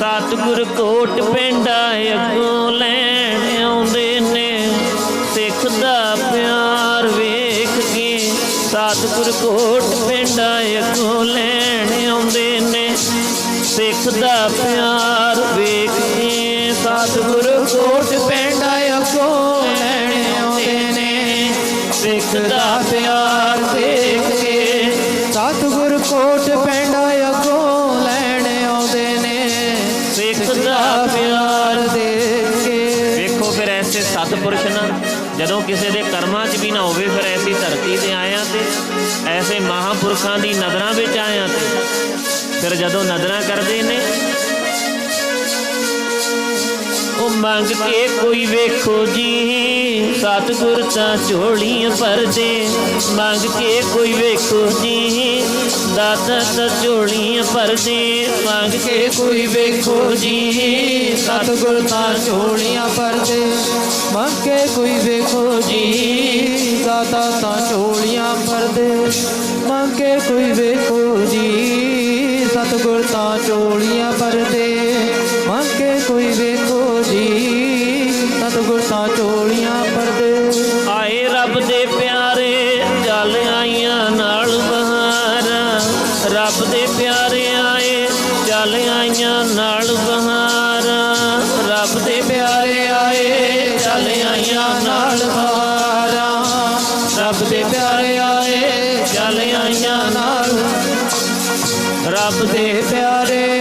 ਸਤਿਗੁਰ ਕੋਟ ਪਿੰਡਾ ਅੱਗੋਂ ਲੈਣ ਆਉਂਦੇ ਨੇ। ਸਿੱਖ ਦਾ ਪਿਆਰ ਵੇਖ ਕੇ ਸਤਿਗੁਰ ਕੋਟ ਪਿੰਡਾ ਅੱਗੋਂ ਲੈਣ ਆਉਂਦੇ ਨੇ। ਸਿੱਖ ਦਾ ਪਿਆਰ ਵੇਖ ਕੇ ਸਤਿਗੁਰ ਕੋਟ ਪਿੰਡਾ ਅੱਗੋਂ ਲੈਣ ਆਉਂਦੇ ਨੇ। ਸਿੱਖ ਦਾ ਪਿਆਰ ਵੇਖ ਐਸੇ ਸਤਪੁਰਸ਼ ਜਦੋਂ ਕਿਸੇ ਦੇ ਕਰਮਾਂ 'ਚ ਵੀ ਨਾ ਹੋਵੇ, ਫਿਰ ਐਸੀ ਧਰਤੀ ਤੇ ਆਇਆ ਤੇ, ਐਸੇ ਮਹਾਪੁਰਖਾਂ ਦੀ ਨਜ਼ਰਾਂ ਵਿੱਚ ਆਇਆ ਤੇ। ਫਿਰ ਜਦੋਂ ਨਜ਼ਰਾਂ ਕਰਦੇ ਨੇ, ਉਹ ਮੰਗ ਕੇ ਕੋਈ ਵੇਖੋ ਜੀ। ਸਤਿਗੁਰ ਤਾਂ ਝੋਲੀਆਂ ਭਰਦੇ, ਮੰਗ ਕੇ ਕੋਈ ਵੇਖੋ ਜੀ ਦਾਤਾ ਤਾਂ ਝੋਲੀਆਂ ਭਰਦੇ, ਮੰਗ ਕੇ ਕੋਈ ਵੇਖੋ ਜੀ ਸਤਿਗੁਰ ਤਾਂ ਝੋਲੀਆਂ ਭਰਦੇ, ਮੰਗ ਕੇ ਕੋਈ ਵੇਖੋ ਜੀ ਦਾਤਾ ਤਾਂ ਝੋਲੀਆਂ ਭਰਦੇ, ਮੰਗ ਕੇ ਕੋਈ ਵੇਖੋ ਜੀ ਸਤਿਗੁਰ ਤਾਂ ਝੋਲੀਆਂ ਭਰਦੇ, ਮੰਗ ਕੇ ਕੋਈ ਵੇਖੋ ਜੀ ਸਤਿਗੁਰ ਤਾਂ ਝੋਲੀਆਂ ਰੱਬ ਦੇ ਪਿਆਰੇ ਆਏ, ਚੱਲ ਆਈਆਂ ਨਾਲ ਬਹਾਰਾਂ। ਰੱਬ ਦੇ ਪਿਆਰੇ ਆਏ, ਚੱਲ ਆਈਆਂ ਨਾਲ ਬਹਾਰਾਂ। ਰੱਬ ਦੇ ਪਿਆਰੇ ਆਏ ਜਲ ਆਈਆਂ ਨਾਲ। ਰੱਬ ਦੇ ਪਿਆਰੇ